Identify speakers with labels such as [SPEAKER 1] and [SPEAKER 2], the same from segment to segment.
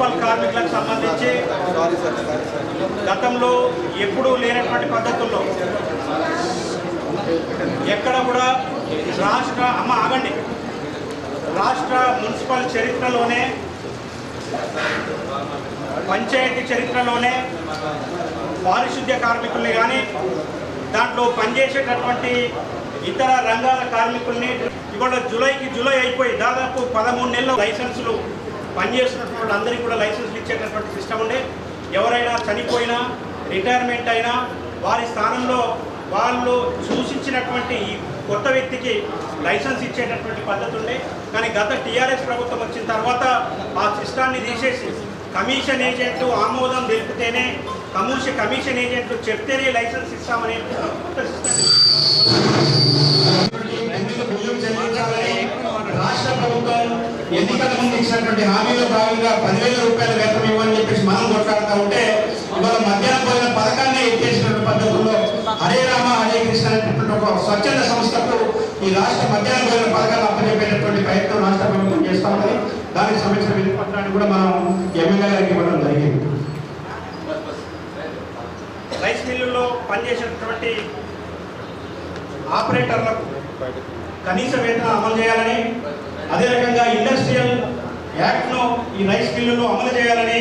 [SPEAKER 1] Municipal కార్మికులకు సంబంధించి గతంలో ఎప్పుడూ లేనటువంటి పద్ధతుల్లో ఎక్కడ కూడా రాష్ట్ర అమ్మ ఆగండి. రాష్ట్ర మున్సిపల్ చరిత్రలోనే పంచాయతీ చరిత్రలోనే పారిశుద్ధ్య కార్మికుల్ని కానీ దాంట్లో పనిచేసేటటువంటి ఇతర రంగాల కార్మికుల్ని ఇవాళ జూలైకి జూలై అయిపోయి దాదాపు పదమూడు నెలల లైసెన్సులు పనిచేస్తున్నటువంటి వాళ్ళందరికీ కూడా లైసెన్సులు ఇచ్చేటటువంటి సిస్టమ్ ఉండే. ఎవరైనా చనిపోయినా రిటైర్మెంట్ అయినా వారి స్థానంలో వాళ్ళు సూచించినటువంటి ఈ కొత్త వ్యక్తికి లైసెన్స్ ఇచ్చేటటువంటి పద్ధతి ఉండే. కానీ గత టీఆర్ఎస్ ప్రభుత్వం వచ్చిన తర్వాత ఆ సిస్టాన్ని తీసేసి కమిషన్ ఏజెంట్లు ఆమోదం తెలిపితేనే కమూష కమిషన్ ఏజెంట్లు చెప్తేనే లైసెన్స్ ఇస్తామనే కొత్త సిస్టమ్
[SPEAKER 2] రాష్ట్ర ప్రభుత్వం ఎన్నికల ముందు ఇచ్చినటువంటి హామీలో భాగంగా పదివేల రూపాయల వేతనం ఇవ్వని చెప్పేసి మనం కొట్లాడుతూ ఉంటే ఇవాళ మధ్యాహ్నం పోయిన పథకాన్ని ఎత్తేసినటువంటి పద్ధతుల్లో హరే రామ హరే కృష్ణ అనేటటువంటి ఒక స్వచ్ఛంద సంస్థకు ఈ రాష్ట్ర మధ్యాహ్నం భోజన పథకాలు అప్పచెప్పేటటువంటి ప్రయత్నం రాష్ట్ర ప్రభుత్వం చేస్తా ఉన్నది. దానికి సంబంధించిన వినపత్రాన్ని కూడా మనం ఎమ్మెల్యే గారికి ఇవ్వడం జరిగింది.
[SPEAKER 1] రైస్ మిల్లుల్లో పనిచేసినటువంటి ఆపరేటర్లకు కనీస వేతనం అమలు చేయాలని అదే రకంగా ఇండస్ట్రియల్ యాక్ట్ను ఈ రైస్ మిల్లులో అమలు చేయాలని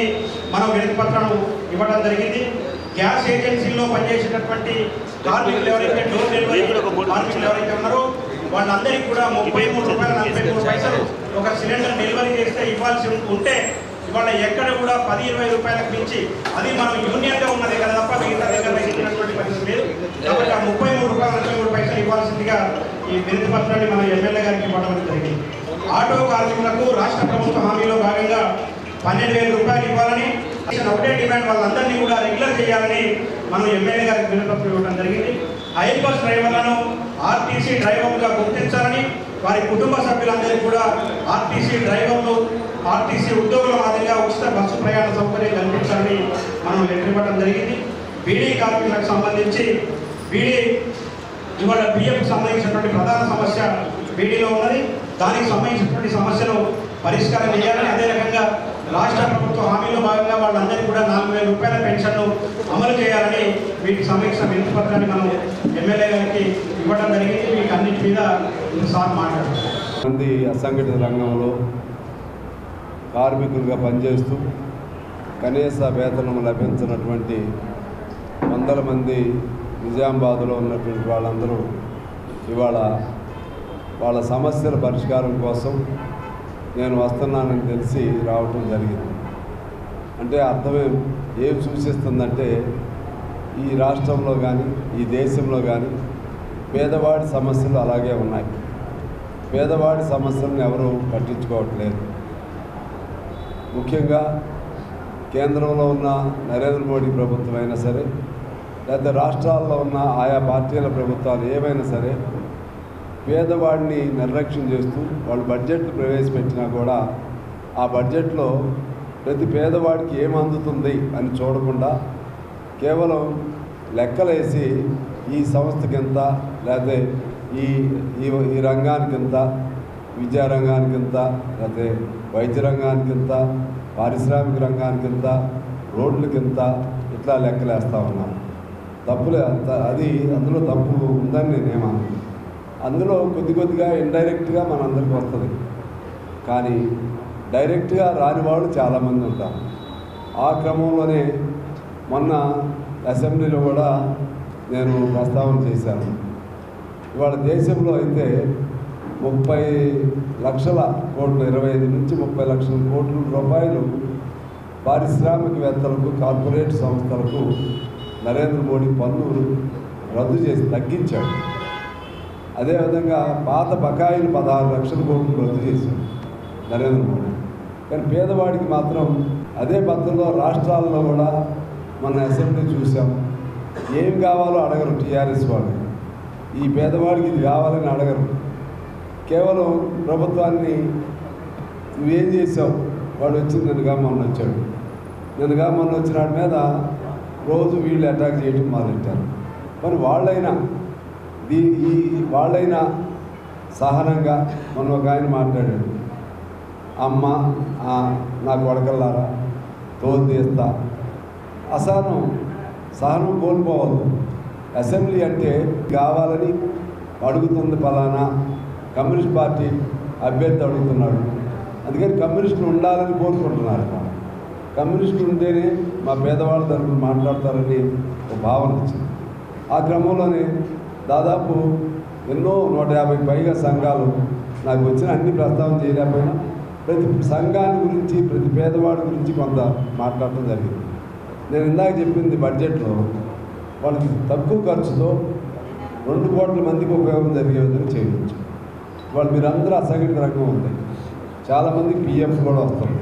[SPEAKER 1] మనం వినతి పత్రాలు ఇవ్వడం జరిగింది. గ్యాస్ ఏజెన్సీల్లో పనిచేసేటటువంటి కార్మికులు ఎవరైతే డోర్ డెలివరీ కార్మికులు ఎవరైతే ఉన్నారో వాళ్ళందరికీ కూడా ముప్పై మూడు రూపాయల నలభై మూడు పైసలు ఒక సిలిండర్ డెలివరీ చేస్తే ఇవ్వాల్సి ఉంటే ఇవాళ ఎక్కడ కూడా పది ఇరవై రూపాయలకు మించి అది మనం యూనియన్గా ఉన్నది కదా తప్ప మిగతా దగ్గర ఇచ్చినటువంటి పరిస్థితి లేదు. కాబట్టి ఆ ముప్పై మూడు రూపాయలు నలభై మూడు పైసలు ఇవ్వాల్సిందిగా ఈ వినతి పత్రాన్ని మనం ఎమ్మెల్యే గారికి ఇవ్వడం జరిగింది. ఆటో కార్మికులకు రాష్ట్ర ప్రభుత్వ హామీలో భాగంగా పన్నెండు వేల రూపాయలు ఇవ్వాలని ఒకటే డిమాండ్ వాళ్ళందరినీ కూడా రెగ్యులర్ చేయాలని మనం ఎమ్మెల్యే గారికి వినపత్రం ఇవ్వడం జరిగింది. హైర్ బస్ డ్రైవర్లను ఆర్టీసీ డ్రైవర్లుగా గుర్తించాలని వారి కుటుంబ సభ్యులందరికీ కూడా ఆర్టీసీ డ్రైవర్లు ఆర్టీసీ ఉద్యోగుల మాదిరిగా ఉచిత బస్సు ప్రయాణ సౌకర్యం కల్పించాలని మనం లెటర్ ఇవ్వడం జరిగింది. బీడీ కార్మికులకు సంబంధించి బీడీ ఇవాళ బియ్యంకు సంబంధించినటువంటి ప్రధాన సమస్య బీడీలో ఉన్నది. దానికి సంబంధించినటువంటి సమస్యలు పరిష్కారం చేయాలని అదే రకంగా రాష్ట్ర ప్రభుత్వ హామీలో భాగంగా వాళ్ళందరికీ కూడా నాలుగు వేల రూపాయల పెన్షన్ను అమలు చేయాలని వీటి సమీక్ష వినతి పత్రాన్ని మనం ఎమ్మెల్యే గారికి ఇవ్వడం జరిగింది. వీటన్నిటి మీద సార్
[SPEAKER 3] మంది అసంఘటిత రంగంలో కార్మికులుగా పనిచేస్తూ కనీస వేతనం లభించినటువంటి వందల మంది నిజామాబాద్లో ఉన్నటువంటి వాళ్ళందరూ ఇవాళ వాళ్ళ సమస్యల పరిష్కారం కోసం నేను వస్తున్నానని తెలిసి రావటం జరిగింది. అంటే అర్థమేం ఏం సూచిస్తుందంటే ఈ రాష్ట్రంలో కానీ ఈ దేశంలో కానీ పేదవాడి సమస్యలు అలాగే ఉన్నాయి. పేదవాడి సమస్యలను ఎవరూ పట్టించుకోవట్లేదు. ముఖ్యంగా కేంద్రంలో ఉన్న నరేంద్ర మోడీ ప్రభుత్వం అయినా సరే లేదా రాష్ట్రాల్లో ఉన్న ఆయా పార్టీల ప్రభుత్వాలు ఏవైనా సరే పేదవాడిని నిర్లక్ష్యం చేస్తూ వాళ్ళు బడ్జెట్లు ప్రవేశపెట్టినా కూడా ఆ బడ్జెట్లో ప్రతి పేదవాడికి ఏం అందుతుంది అని చూడకుండా కేవలం లెక్కలేసి ఈ సంస్థకి ఎంత లేకపోతే ఈ ఈ ఈ రంగానికి ఎంత విద్యా రంగానికి ఎంత లేకపోతే వైద్య రంగానికి ఎంత పారిశ్రామిక రంగానికి ఎంత రోడ్లకి ఎంత ఇట్లా లెక్కలేస్తూ ఉన్నాను తప్పులే అంత అది అందులో తప్పు ఉందని నేనేమను అందులో కొద్ది కొద్దిగా ఇండైరెక్ట్గా మనందరికి వస్తుంది. కానీ డైరెక్ట్గా రాని వాళ్ళు చాలామంది ఉంటారు. ఆ క్రమంలోనే మొన్న అసెంబ్లీలో కూడా నేను ప్రస్తావన చేశాను. ఇవాళ దేశంలో అయితే ముప్పై లక్షల కోట్లు ఇరవై ఐదు నుంచి ముప్పై లక్షల కోట్ల రూపాయలు పారిశ్రామికవేత్తలకు కార్పొరేట్ సంస్థలకు నరేంద్ర మోడీ పన్ను రద్దు చేసి తగ్గించాడు. అదేవిధంగా పాత బకాయిలు పదహారు లక్షల కోట్లు రద్దు చేశాడు నరేంద్ర మోడీ. కానీ పేదవాడికి మాత్రం అదే పద్ధతిలో రాష్ట్రాల్లో కూడా మన అసెంబ్లీ చూసాం. ఏం కావాలో అడగరు టీఆర్ఎస్ వాళ్ళు. ఈ పేదవాడికి ఇది కావాలని అడగరు. కేవలం ప్రభుత్వాన్ని నువ్వేం చేసావు? వాడు వచ్చి నిన్నగా మొన్న వచ్చాడు. నిన్నగా మొన్న వచ్చిన మీద రోజు వీళ్ళు అటాక్ చేయడం మొదలెట్టారు. మరి వాళ్ళైనా దీని ఈ వాళ్ళైన సహనంగా మొన్న ఒక ఆయన మాట్లాడాడు. అమ్మ నా కొడకల్లారా తోలు తీస్తా. అసహనం సహనం కోల్పోవద్దు. అసెంబ్లీ అంటే కావాలని అడుగుతుంది ఫలానా కమ్యూనిస్ట్ పార్టీ అభ్యర్థి అడుగుతున్నాడు. అందుకని కమ్యూనిస్టులు ఉండాలని కోరుకుంటున్నారు. కమ్యూనిస్టులు ఉంటేనే మా పేదవాళ్ళ తరఫున మాట్లాడతారని ఒక భావన వచ్చింది. ఆ క్రమంలోనే దాదాపు ఎన్నో నూట యాభై పైగా సంఘాలు నాకు వచ్చిన అన్ని ప్రస్తావన చేయలేకపోయినా ప్రతి సంఘాన్ని గురించి ప్రతి పేదవాడి గురించి కొంత మాట్లాడటం జరిగింది. నేను ఇందాక చెప్పింది బడ్జెట్లో వాళ్ళకి తక్కువ ఖర్చుతో రెండు కోట్ల మందికి ఉపయోగం జరిగే విధంగా చేయవచ్చు వాళ్ళు మీరందరూ అసంఘటిత రంగం ఉంది చాలామంది పిఎఫ్ కూడా వస్తుంది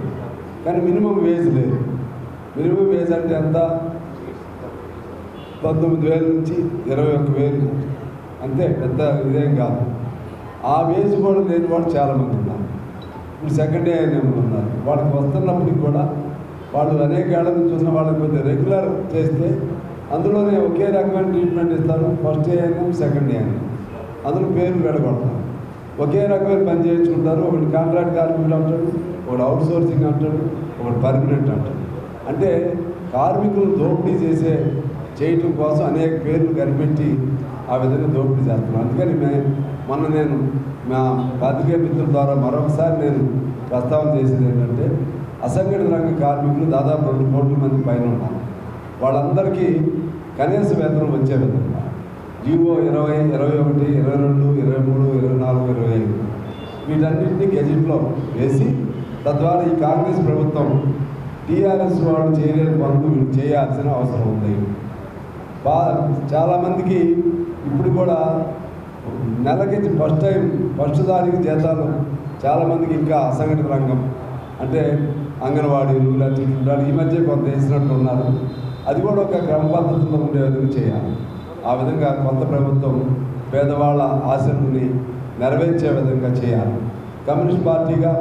[SPEAKER 3] కానీ మినిమం వేజ్ లేదు. మినిమం వేజ్ అంటే ఎంత? పంతొమ్మిది వేల నుంచి ఇరవై ఒక్క వేలు. అంతే పెద్ద ఇదేం కాదు. ఆ వేజ్ కూడా లేని వాళ్ళు చాలామంది ఉన్నారు. ఇప్పుడు సెకండ్ ఏఎన్ఎం ఉన్నారు. వాళ్ళకి వస్తున్నప్పటికి కూడా వాళ్ళు అనేక ఏళ్ళ నుంచి ఉన్న వాళ్ళకి కొద్దిగా రెగ్యులర్ చేస్తే అందులోనే ఒకే రకమైన ట్రీట్మెంట్ ఇస్తారు. ఫస్ట్ ఏఎన్ఎం సెకండ్ ఏఎన్ఎం అందులో పేర్లు పెడగొడతారు ఒకే రకమైన పని చేయించుకుంటారు. ఒకటి కాంట్రాక్ట్ కార్మికులు అంటాడు ఒకటి అవుట్ సోర్సింగ్ అంటాడు ఒకటి పర్మనెంట్ అంటాడు. అంటే కార్మికులు దోపిడీ చేసే చేయటం కోసం అనేక పేర్లు కనిపెట్టి ఆ విధంగా దోపిడీ చేస్తున్నాం అందుకని మే మొన్న నేను మా పాతికేయ మిత్రుల ద్వారా మరొకసారి నేను ప్రస్తావన చేసేది ఏంటంటే అసంఘటిత రంగ కార్మికులు దాదాపు రెండు కోట్ల మంది పైన ఉన్నారు. వాళ్ళందరికీ కనీస వేతనం వచ్చే విధంగా. జీవో ఇరవై ఇరవై ఒకటి ఇరవై రెండు ఇరవై మూడు ఇరవై నాలుగు ఇరవై ఐదు. వీటన్నింటినీ గెజిట్లో వేసి తద్వారా ఈ కాంగ్రెస్ ప్రభుత్వం టీఆర్ఎస్ వాళ్ళు చేయలేని పనులు వీళ్ళు చేయాల్సిన అవసరం ఉంది. బా చాలామందికి ఇప్పుడు కూడా నెలకి ఫస్ట్ టైం ఫస్ట్ దానికి జీతాలు చాలామందికి ఇంకా అసంఘటిత రంగం. అంటే అంగన్వాడీలు లేకపోతే ఈ మధ్య కొంత వేసినట్టు ఉన్నారు. అది కూడా ఒక క్రమబద్ధతంలో ఉండే విధంగా చేయాలి. ఆ విధంగా కొత్త ప్రభుత్వం పేదవాళ్ళ ఆశలని నెరవేర్చే విధంగా చేయాలి. కమ్యూనిస్ట్ పార్టీగా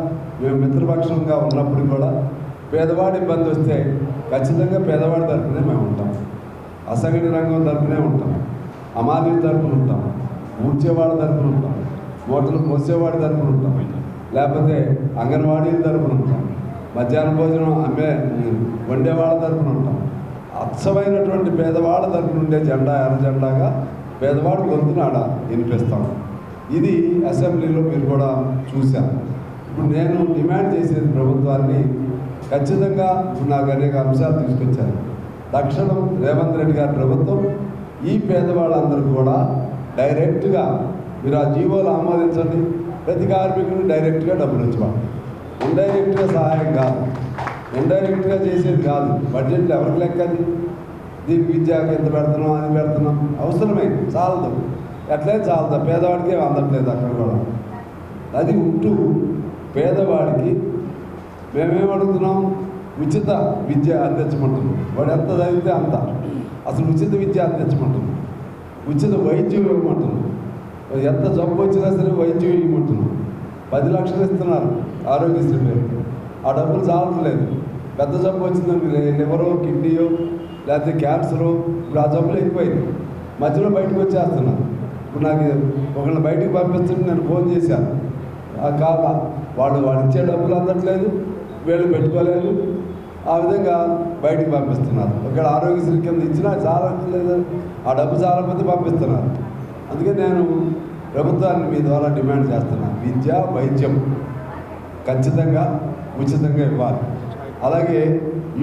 [SPEAKER 3] మేము మిత్రపక్షంగా ఉన్నప్పుడు కూడా పేదవాడి ఇబ్బంది వస్తే ఖచ్చితంగా పేదవాడి తరఫునే మేము ఉంటాం. అసంఘటిత రంగం తరఫునే ఉంటాం. అమాలి తరపున ఉంటాం ఊడ్చేవాడి తరపున ఉంటాం మూటలు పోసేవాడి తరపున ఉంటాం లేకపోతే అంగన్వాడీల తరపున ఉంటాం మధ్యాహ్న భోజనం అమ్మే వండేవాళ్ళ తరపున ఉంటాం. అచ్చమైనటువంటి పేదవాళ్ళ తరపున ఉండే జెండా ఎర్ర జెండాగా పేదవాడు గొంతునాడ వినిపిస్తాం. ఇది అసెంబ్లీలో మీరు కూడా చూశారు. ఇప్పుడు నేను డిమాండ్ చేసేది ప్రభుత్వాన్ని ఖచ్చితంగా నాకు అనేక అంశాలు తీసుకొచ్చారు. తక్షణం రేవంత్ రెడ్డి గారి ప్రభుత్వం ఈ పేదవాళ్ళందరూ కూడా డైరెక్ట్గా మీరు ఆ జీవోలు ఆమోదించండి. ప్రతి కార్మికుడు డైరెక్ట్గా డబ్బులు ఇచ్చుకోండి ఇండైరెక్ట్గా సహాయం కాదు. ఇండైరెక్ట్గా చేసేది కాదు. బడ్జెట్ ఎవరికి లెక్కది దీనికి విద్యాకి ఎంత పెడుతున్నాం అది పెడుతున్నాం? అవసరమే. చాలదు. ఎట్లయితే చాలదు. పేదవాడికి అందట్లేదు అక్కడ కూడా. అది ఉంటూ పేదవాడికి మేమేం అడుగుతున్నాం? ఉచిత విద్య అందించమంటున్నాం. వాడు ఎంత చదివితే అంత. అసలు ఉచిత విద్య అందించమంటుంది. ఉచిత వైద్యం ఇవ్వమంటున్నాం ఎంత జబ్బు వచ్చినా సరే వైద్యం ఇవ్వమంటున్నాం పది లక్షలు ఇస్తున్నారు ఆరోగ్యశ్రీ పేరు ఆ డబ్బులు చాలట్లేదు. పెద్ద జబ్బు వచ్చిందని లివరో కిడ్నీయో లేకపోతే క్యాన్సరు ఇప్పుడు ఆ జబ్బులు ఎక్కువైంది. మధ్యలో బయటకు వచ్చేస్తున్నారు. ఇప్పుడు నాకు ఒకళ్ళని బయటకు పంపించండి నేను ఫోన్ చేశాను. ఆ వాళ్ళు వాళ్ళు ఇచ్చే డబ్బులు అందట్లేదు. వీళ్ళు పెట్టుకోలేదు. ఆ విధంగా బయటికి పంపిస్తున్నారు. ఒకవేళ ఆరోగ్యశ్రీ కింద ఇచ్చినా చాలా లేదు ఆ డబ్బు చాలకపోతే పంపిస్తున్నారు. అందుకే నేను ప్రభుత్వాన్ని మీ ద్వారా డిమాండ్ చేస్తున్నాను విద్య వైద్యం ఖచ్చితంగా ఉచితంగా ఇవ్వాలి. అలాగే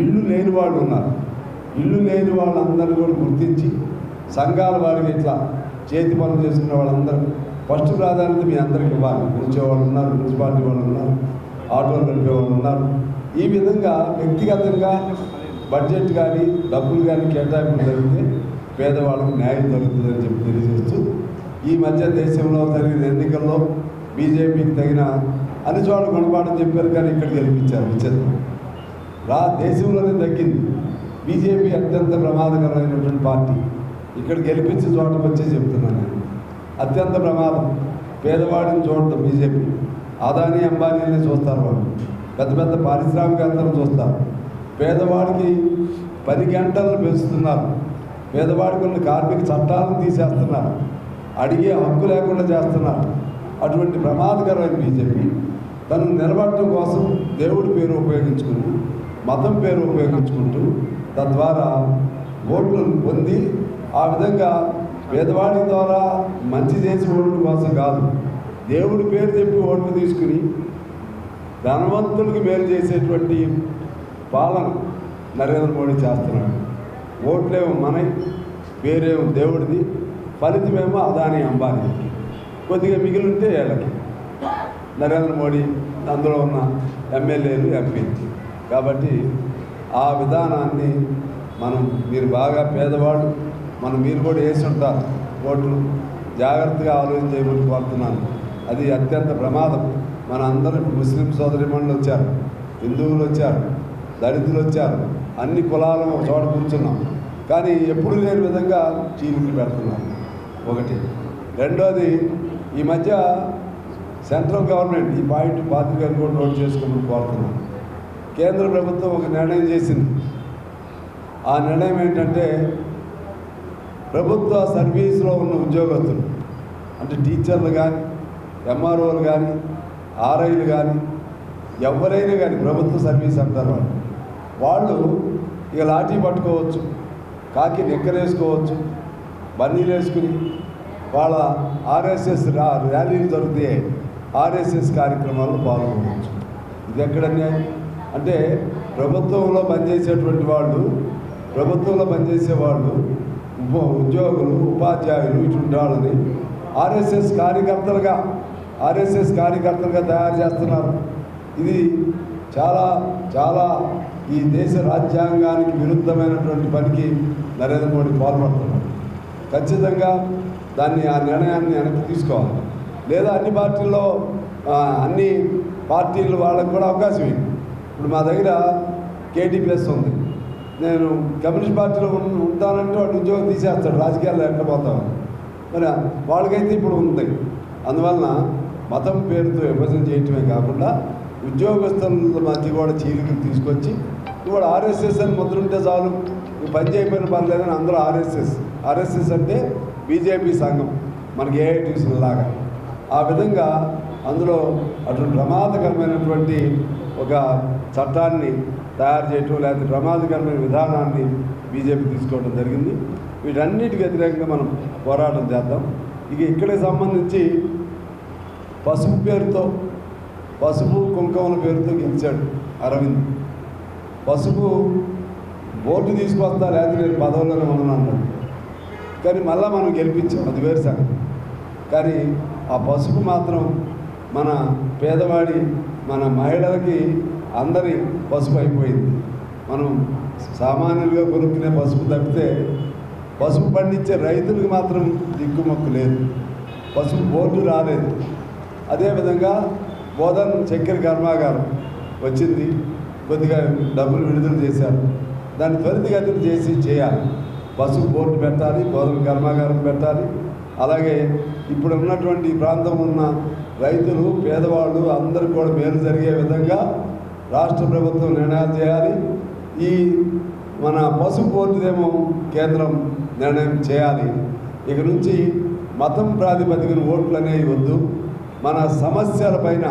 [SPEAKER 3] ఇల్లు లేని వాళ్ళు ఉన్నారు. ఇల్లు లేని వాళ్ళందరినీ కూడా గుర్తించి సంఘాల వారికి ఇట్లా చేతి పనులు చేసుకునే వాళ్ళందరూ ఫస్ట్ ప్రాధాన్యత మీ అందరికి ఇవ్వాలి. కూర్చోవాళ్ళు ఉన్నారు మున్సిపాలిటీ వాళ్ళు ఉన్నారు ఆటోలు నడిపే వాళ్ళు ఉన్నారు. ఈ విధంగా వ్యక్తిగతంగా బడ్జెట్ కానీ డబ్బులు కానీ కేటాయింపులు జరిగితే పేదవాళ్ళకు న్యాయం జరుగుతుందని చెప్పి తెలియజేస్తూ ఈ మధ్య దేశంలో జరిగిన ఎన్నికల్లో బీజేపీకి తగిన అన్ని చోట గుణపాఠం చెప్పారు కానీ ఇక్కడ గెలిపించారు విచిత్రం. రా దేశంలోనే తగ్గింది. బీజేపీ అత్యంత ప్రమాదకరమైనటువంటి పార్టీ. ఇక్కడ గెలిపించే చోట వచ్చే చెప్తున్నాను నేను. అత్యంత ప్రమాదం. పేదవాడిని చూడటం బీజేపీ. ఆదానీ అంబానీ అనే చూస్తారు వాళ్ళు. పెద్ద పెద్ద పారిశ్రామికవేత్తలు చూస్తారు. పేదవాడికి పది గంటలు పెంచుతున్నారు. పేదవాడికి ఉన్న కార్మిక చట్టాలను తీసేస్తున్నారు. అడిగే హక్కు లేకుండా చేస్తున్నారు. అటువంటి ప్రమాదకరమైన బీజేపీ తను నిలబడటం కోసం దేవుడి పేరు ఉపయోగించుకుని మతం పేరు ఉపయోగించుకుంటూ తద్వారా ఓట్లు పొంది ఆ విధంగా పేదవాడి ద్వారా మంచి చేసి ఓట్ల కోసం కాదు దేవుడి పేరు చెప్పి ఓట్లు తీసుకుని ధనవంతుడికి మేలు చేసేటువంటి పాలన నరేంద్ర మోడీ చేస్తున్నాడు. ఓట్లేమో మనవి వేరేమో దేవుడిది ఫలితమేమో అదాని అంబానీ. కొద్దిగా మిగిలి ఉంటే వీళ్ళకి నరేంద్ర మోడీ అందులో ఉన్న ఎమ్మెల్యేలు ఎంపీ. కాబట్టి ఆ విధానాన్ని మనం మీరు బాగా పేదవాళ్ళు మనం మీరు కూడా వేసి ఉంటారు ఓట్లు. జాగ్రత్తగా ఆలోచన చేయమని కోరుతున్నాను. అది అత్యంత ప్రమాదం. మన అందరూ ముస్లిం సోదరిమణులు వచ్చారు. హిందువులు వచ్చారు. దళితులు వచ్చారు అన్ని కులాలు ఒక చోట కూర్చున్నాం. కానీ ఎప్పుడు లేని విధంగా చీలికలు పెడుతున్నారు. ఒకటి. రెండోది ఈ మధ్య సెంట్రల్ గవర్నమెంట్ ఈ పాయింట్ పాత్రికలు కూడా నోట్ చేసుకోమని కోరుతున్నాను కేంద్ర ప్రభుత్వం ఒక నిర్ణయం చేసింది. ఆ నిర్ణయం ఏంటంటే ప్రభుత్వ సర్వీస్లో ఉన్న ఉద్యోగస్తులు అంటే టీచర్లు కానీ ఎంఆర్ఓలు కానీ ఆర్ఐలు కానీ ఎవరైనా కానీ ప్రభుత్వ సర్వీస్ అంటారు వాళ్ళు వాళ్ళు ఇక లాఠీ పట్టుకోవచ్చు కాకి నెక్కరేసుకోవచ్చు బన్నీలు వేసుకుని వాళ్ళ ఆర్ఎస్ఎస్ ర్యాలీలు జరిగితే ఆర్ఎస్ఎస్ కార్యక్రమాల్లో పాల్గొనవచ్చు. ఇది ఎక్కడ న్యాయం అంటే ప్రభుత్వంలో పనిచేసేటువంటి వాళ్ళు ప్రభుత్వంలో పనిచేసే వాళ్ళు ఉప ఉద్యోగులు ఉపాధ్యాయులు ఇటువంటి వాళ్ళని ఆర్ఎస్ఎస్ కార్యకర్తలుగా ఆర్ఎస్ఎస్ కార్యకర్తలుగా తయారు చేస్తున్నారు. ఇది చాలా చాలా ఈ దేశ రాజ్యాంగానికి విరుద్ధమైనటువంటి పనికి నరేంద్ర మోడీ పాల్పడుతున్నారు. ఖచ్చితంగా దాన్ని ఆ నిర్ణయాన్ని వెనక్కి తీసుకోవాలి. లేదా అన్ని పార్టీల్లో అన్ని పార్టీలు వాళ్ళకు కూడా అవకాశం ఇవ్వండి ఇప్పుడు మా దగ్గర కేటీపీఎస్ ఉంది. నేను కమ్యూనిస్ట్ పార్టీలో ఉంటానంటే వాడు ఉద్యోగం తీసేస్తాడు రాజకీయాల్లో ఎక్కడ మరి వాళ్ళకైతే ఇప్పుడు ఉంది. అందువలన మతం పేరుతో విభజన చేయటమే కాకుండా ఉద్యోగస్తుల మధ్య కూడా చీలికలు తీసుకొచ్చి నువ్వు ఆర్ఎస్ఎస్ అని ముద్రుంటే చాలు. నువ్వు పని చేయకపోయిన పర్లేదని అందరూ ఆర్ఎస్ఎస్. ఆర్ఎస్ఎస్ అంటే బీజేపీ సంఘం మనకి ఏఐటీసీ లాగా. ఆ విధంగా అందులో అటువంటి ప్రమాదకరమైనటువంటి ఒక చట్టాన్ని తయారు చేయటం లేకపోతే ప్రమాదకరమైన విధానాన్ని బీజేపీ తీసుకోవడం జరిగింది. వీటన్నిటికి వ్యతిరేకంగా మనం పోరాటం చేద్దాం. ఇక ఇక్కడికి సంబంధించి పసుపు పేరుతో పసుపు కుంకుమల పేరుతో గెలిచాడు అరవింద్. పసుపు ఓటు తీసుకొస్తా లేదు నేను పదవులను ఉన్నాను అన్నాడు కానీ మళ్ళీ మనం గెలిపించాం అది వేరు సంగతి. కానీ ఆ పసుపు మాత్రం మన పేదవాడి మన మహిళలకి అందరి పసుపు అయిపోయింది. మనం సామాన్యులుగా కొనుక్కునే పసుపు తప్పితే పసుపు పండించే రైతులకు మాత్రం దిక్కుమొక్కు లేదు. పసుపు బోర్డు రాలేదు. అదేవిధంగా బోధన్ చక్కెర కర్మాగారం వచ్చింది. కొద్దిగా డబ్బులు విడుదల చేశారు. దాన్ని త్వరితగతిన చేసి చేయాలి. పసుపు బోర్డు పెట్టాలి బోధన కర్మాగారం పెట్టాలి. అలాగే ఇప్పుడు ఉన్నటువంటి ప్రాంతం ఉన్న రైతులు పేదవాళ్ళు అందరు కూడా మేలు జరిగే విధంగా రాష్ట్ర ప్రభుత్వం నిర్ణయాలు చేయాలి. ఈ మన పసుపు బోర్డుదేమో కేంద్రం నిర్ణయం చేయాలి. ఇక నుంచి మతం ప్రాతిపదికన ఓట్లు అనేవి వద్దు. మన సమస్యలపైన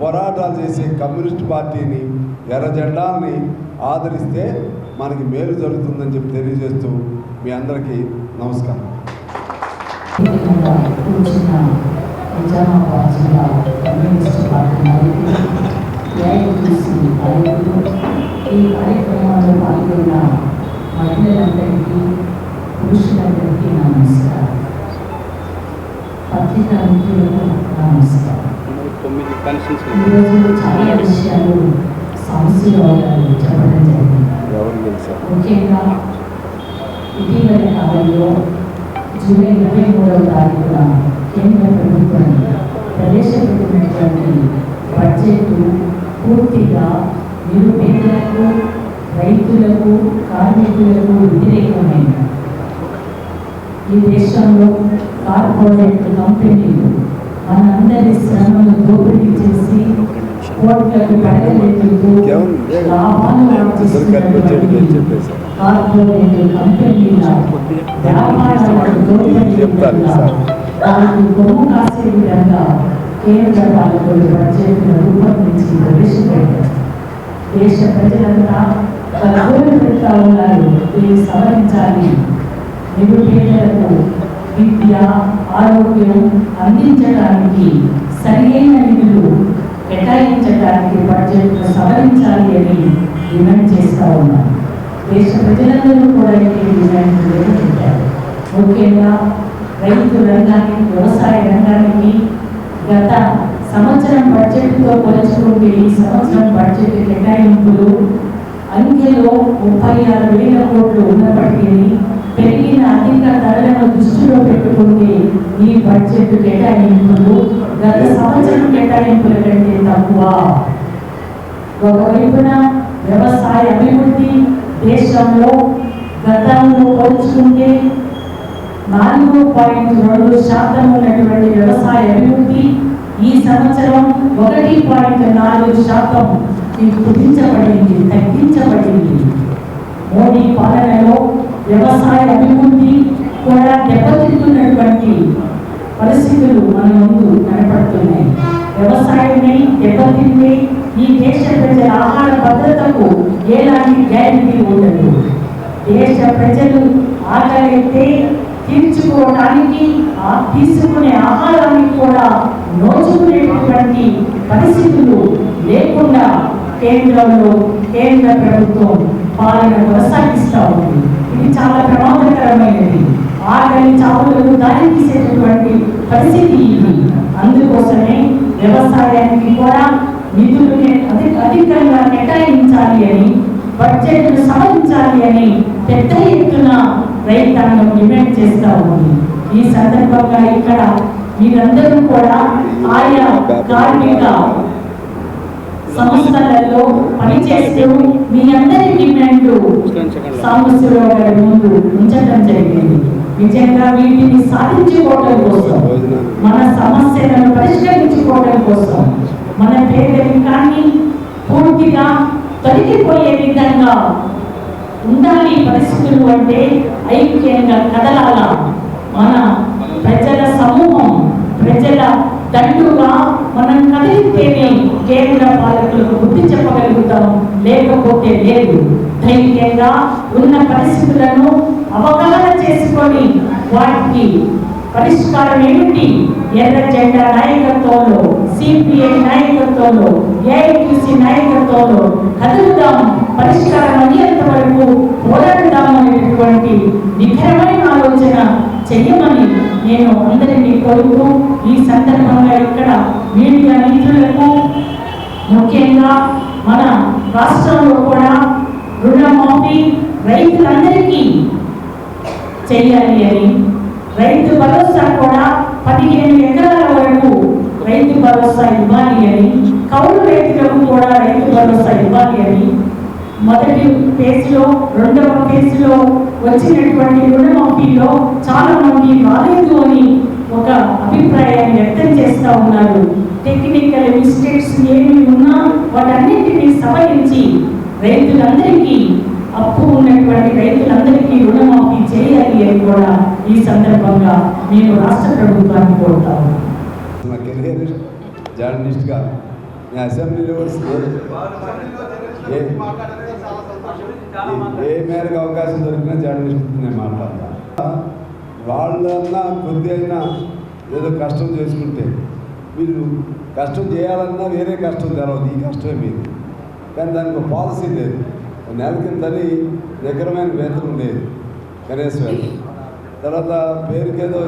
[SPEAKER 3] పోరాటాలు చేసే కమ్యూనిస్ట్ పార్టీని ఎర్ర జెండాల్ని ఆదరిస్తే మనకి మేలు జరుగుతుందని చెప్పి తెలియజేస్తూ మీ అందరికీ నమస్కారం.
[SPEAKER 4] ఈ పాల్గొన్న మహిళలందరికీ పురుషులందరికీ నమస్కారం. పత్రికా నమస్కారం ఈరోజు చాలా విషయాలు సమస్యలు వాళ్ళు చెప్పడం జరిగింది ముఖ్యంగా ఇటీవల కాలంలో జూలై ఇరవై మూడవ తారీఖున కేంద్ర ప్రభుత్వం ప్రవేశపెట్టినటువంటి బడ్జెట్ పూర్తిగా నిరుపేదలకు రైతులకు కార్మికులకు వ్యతిరేకమైనది ఈ దేశంలో కార్పొరేట్ కంపెనీలు మనందరి శ్రమను దోపిడీ చేసి కోట్లకు
[SPEAKER 3] చెప్తాను సార్
[SPEAKER 4] కేంద్ర పాలకులు బడ్జెట్ను రూపొందించి ప్రవేశపెట్టారు దేశ ప్రజలంతా పెడతా ఉన్నారు దీన్ని సవరించాలి నిరుపేదలకు విద్య ఆరోగ్యం అందించడానికి సరైన నిధులు కేటాయించడానికి బడ్జెట్ సవరించాలి అని డిమాండ్ చేస్తా ఉన్నారు. దేశ ప్రజలందరూ కూడా ఈ డిమాండ్ నిలబెట్టారు ముఖ్యంగా రైతు రంగానికి వ్యవసాయ రంగానికి గత సంవత్సరం బడ్జెట్తో పోల్చుకుంటే ఈ సంవత్సరం బడ్జెట్ కేటాయింపులు అంకెలో ముప్పై ఆరు వేల కోట్లు ఉన్నప్పటికీ పెరిగిన అధిక ధరలను దృష్టిలో పెట్టుకుంటే ఈ బడ్జెట్ కేటాయింపులు గత సంవత్సరం కేటాయింపుల కంటే తక్కువ. ఒకవైపున వ్యవసాయ అభివృద్ధి దేశంలో గతంలో పోల్చుకుంటే నాలుగు పాయింట్ రెండు శాతం ఉన్నటువంటి వ్యవసాయ అభివృద్ధి ఈ సంవత్సరం ఒకటి పాయింట్ నాలుగు శాతం కుదించబడింది తగ్గించబడింది. మోడీ పాలనలో వ్యవసాయ అభివృద్ధి కూడా దెబ్బతింటున్నటువంటి పరిస్థితులు మన ముందు కనపడుతున్నాయి. వ్యవసాయమే దెబ్బతింది ఈ దేశ ప్రజల ఆహార భద్రతకు ఎలాంటి గ్యారంటీ ఉండదు. దేశ ప్రజలు ఆకలితే తీర్చుకోవడానికి ఆ తీసుకునే ఆహారానికి కూడా నోచుకునేటటువంటి పరిస్థితులు లేకుండా కేంద్రంలో కేంద్ర ప్రభుత్వం పాలన కొనసాగిస్తూ ఉంది. ఇది చాలా ప్రమాదకరమైనది. ఆకలి చావులకు దారి తీసేటటువంటి పరిస్థితి ఇది. అందుకోసమే వ్యవసాయానికి కూడా నిధులు అధిక అధికంగా కేటాయించాలి అని బడ్జెట్ను సవరించాలి అని పెద్ద ఎత్తున రైతాంగం డిమాండ్ చేస్తూ ఉంది. ఈ సందర్భంగా ఇక్కడ మీరందరూ కూడా ఆయా కార్మిక సంస్థలలో పనిచేస్తూ మీ అందరి డిమాండ్ గారి ముందు ఉంచడం జరిగింది. నిజంగా వీటిని సాధించుకోవడం కోసం మన సమస్యలను పరిష్కరించుకోవడం కోసం మన పేదరికాన్ని పూర్తిగా తొలగిపోయే విధంగా ఉండాలి పరిస్థితులు అంటే ఐక్యంగా కదలాల. మన ప్రజల సమూహం ప్రజల దండుగా మనం కదిలితేనే కేంద్ర పాలకులకు బుద్ధి చెప్పగలుగుతాం. లేకపోతే లేదు. ధైర్యంగా ఉన్న పరిస్థితులను అవగాహన చేసుకొని వాటికి పరిష్కారం ఏమిటి? ఎర్ర జెండా నాయకత్వంలో సిపిఐ నాయకత్వంలో ఏఐటిసి నాయకత్వంలో కదులుదాం పరిష్కారం అయ్యేంత వరకు పోరాడుదాం అనేటటువంటి నిఖరమైన ఆలోచన చెయ్యమని నేను అందరినీ కోరుతూ ఈ సందర్భంగా ఇక్కడ మీడియా మిత్రులకు ముఖ్యంగా మన రాష్ట్రంలో కూడా రుణమాఫీ రైతులందరికీ చేయాలి అని రైతు భరోసా కూడా పదిహేను ఎకరాల వరకు రైతు భరోసా ఇవ్వాలి అని కౌలు రైతులకు కూడా రైతు భరోసా ఇవ్వాలి అని మొదటి ఫేజ్లో రెండవ ఫేజ్లో వచ్చినటువంటి రుణమాఫీలో చాలా మంది రాలేదు అని ఒక అభిప్రాయాన్ని వ్యక్తం చేస్తూ ఉన్నారు. టెక్నికల్ మిస్టేక్స్ ఏమి ఉన్నా వాటన్నింటినీ సవరించి రైతులందరికీ అప్పు ఉన్నటువంటి రైతులందరికీ రుణమాఫీ చేయాలి అని కూడా ఈ సందర్భంగా నేను రాష్ట్ర ప్రభుత్వాన్ని కోరుతాను
[SPEAKER 3] జర్నలిస్ట్గా అసెంబ్లీలో కూడా ఏ మేరకు అవకాశం దొరికినా జర్నలిస్ట్ నేను మాట్లాడతా. వాళ్ళన్నా కొద్ది అయినా ఏదో కష్టం చేసుకుంటే వీళ్ళు కష్టం చేయాలన్నా వేరే కష్టం తెలవదు. ఈ కష్టమే మీది. కానీ దానికి ఒక పాలసీ లేదు. నెల కిందని దగ్గరమైన వేతనం లేదు. కనీస వేతనం తర్వాత పేరుకేదో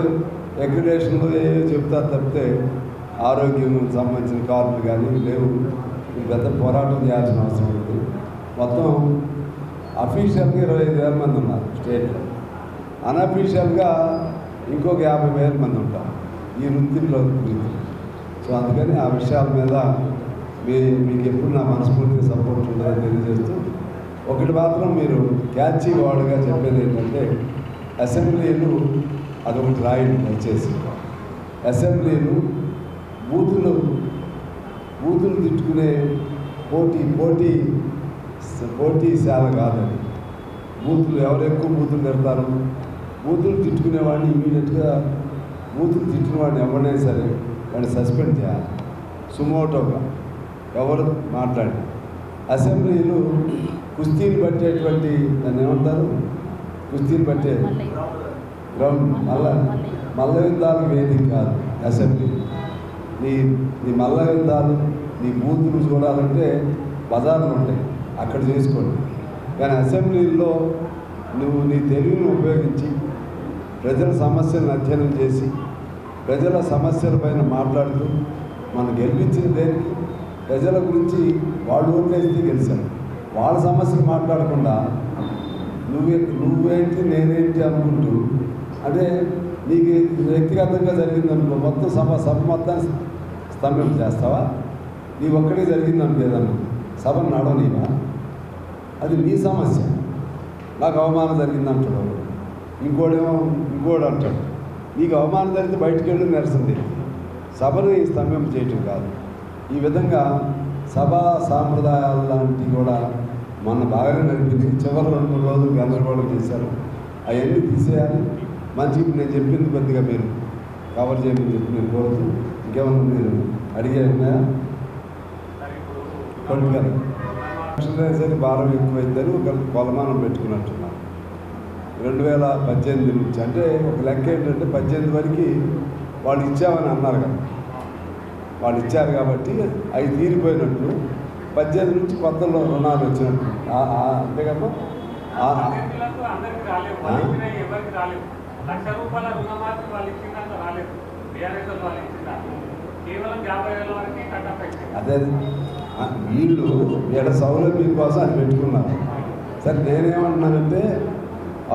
[SPEAKER 3] అగ్రిడేషన్లు ఏవో చెప్తారు తప్పితే ఆరోగ్యం సంబంధించిన కార్డులు కానీ లేవు. పెద్ద పోరాటం చేయాల్సిన అవసరం ఉంది మొత్తం అఫీషియల్గా ఇరవై ఐదు వేల మంది ఉన్నారు స్టేట్లో. అన్అఫీషియల్గా ఇంకొక యాభై వేల మంది ఉంటారు. ఈ వృత్తిలో సో అందుకని ఆ విషయాల మీద మీ మీకు ఎప్పుడు నా మనస్ఫూర్తిగా సపోర్ట్ ఉందని తెలియజేస్తూ ఒకటి మాత్రం మీరు క్యాచీ వాడుగా చెప్పేది ఏంటంటే అసెంబ్లీలు అదొకటి రాయండి దయచేసి. అసెంబ్లీలు బూతులు బూతులు తిట్టుకునే పోటీ పోటీ పోటీ పోటీశాల కాదని బూతులు ఎవరు ఎక్కువ బూతులు తిడతారు బూతులు తిట్టుకునే వాడిని ఇమీడియట్గా బూతులు తిట్టిన వాడిని ఎవరైనా సరే వాడిని సస్పెండ్ చేయాలి. సుమోటోగా ఎవరు మాట్లాడి అసెంబ్లీలు కుస్తీని పట్టేటువంటి దాన్ని ఏమంటారు? కుస్తీని పట్టే గ్రౌండ్ మల్ల మల్ల యుద్ధాలు వేదిక కాదు అసెంబ్లీ. నీ నీ మల్ల యుద్ధాలు నీ బూతులు చూడాలంటే బజార్లు ఉంటాయి. అక్కడ చేసుకోండి. కానీ అసెంబ్లీలో నువ్వు నీ తెలివిని ఉపయోగించి ప్రజల సమస్యలను అధ్యయనం చేసి ప్రజల సమస్యలపైన మాట్లాడుతూ మనం గెలిపించిన దేనికి? ప్రజల గురించి వాళ్ళు ఓట్లేస్తే గెలిచారు? వాళ్ళ సమస్యలు మాట్లాడకుండా నువ్వే నువ్వేంటి నేనేంటి అనుకుంటూ అంటే నీకు వ్యక్తిగతంగా జరిగిందనుకో మొత్తం సభ సభ మొత్తాన్ని స్తంభం చేస్తావా? నీ ఒక్కడే జరిగిందనుకో ఏదన్నా? సభను నడవనీవా అది నీ సమస్య. నాకు అవమానం జరిగింది అంటాడు ఇంకోడేమో ఇంకోడు అంటాడు. నీకు అవమానం జరిగితే బయటికి వెళ్ళి నిరసన తెలియదు సభని స్తంభం చేయటం కాదు. ఈ విధంగా సభా సాంప్రదాయాలు లాంటివి కూడా మొన్న బాగానే నడిపింది చివరి రెండు మూడు రోజులు గందరగోళం చేశారు. అవన్నీ తీసేయాలి. మంచి నేను చెప్పింది కొద్దిగా మీరు కవర్ చేయమని చెప్పి నేను కోరుతూ ఇంకేమన్నా మీరు అడిగే ఉన్నాయా? సరే భారం ఎక్కువైందని ఒక కొలమానం పెట్టుకున్నట్టున్నాను రెండు వేల పద్దెనిమిది నుంచి. అంటే ఒక లెక్క ఏంటంటే పద్దెనిమిది వరకు వాళ్ళు ఇచ్చామని అన్నారు కదా. వాళ్ళు ఇచ్చారు కాబట్టి అవి తీరిపోయినట్లు పద్దెనిమిది నుంచి కొత్తలో రుణాలు వచ్చినట్టు ఆ- ఆ- అంతే కదా? ఆ-
[SPEAKER 5] రైతులకు అందరికి రాలేదు వాళ్ళు ఇచ్చినవి ఎవరికి రాలేదు లక్ష రూపాయల రుణమాఫీ వాళ్ళు ఇచ్చిందంత రాలేదు. బీఆర్ఎస్ వాళ్ళు ఇచ్చిందా కేవలం యాభై వేల వరకే కట్టప్ అయింది
[SPEAKER 3] అదే. వీళ్ళు ఇక్కడ సౌలభ్యం కోసం అది పెట్టుకున్నారు. సరే నేనేమంటున్నానంటే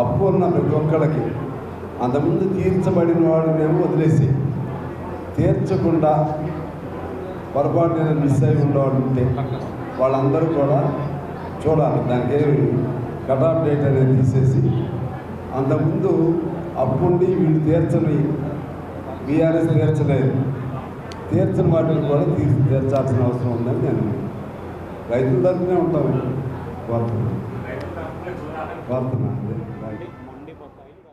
[SPEAKER 3] అప్పు ఉన్న ప్రతి ఒక్కళ్ళకి అంతకుముందు తీర్చబడిన వాడినేమో వదిలేసి తీర్చకుండా పొరపాటు నేను మిస్ అయి ఉండేవాడుంటే వాళ్ళందరూ కూడా చూడాలి దానికి ఏమి కట్ ఆఫ్ డేట్ అనేది తీసేసి అంతకుముందు అప్పుండి వీళ్ళు తీర్చని బీఆర్ఎస్ తీర్చలేదు. తీర్చని వాటిని కూడా తీర్చి తీర్చాల్సిన అవసరం ఉందని నేను రైతుల తరఫునే ఉంటాను కోరుతున్నాను కోరుతున్నాను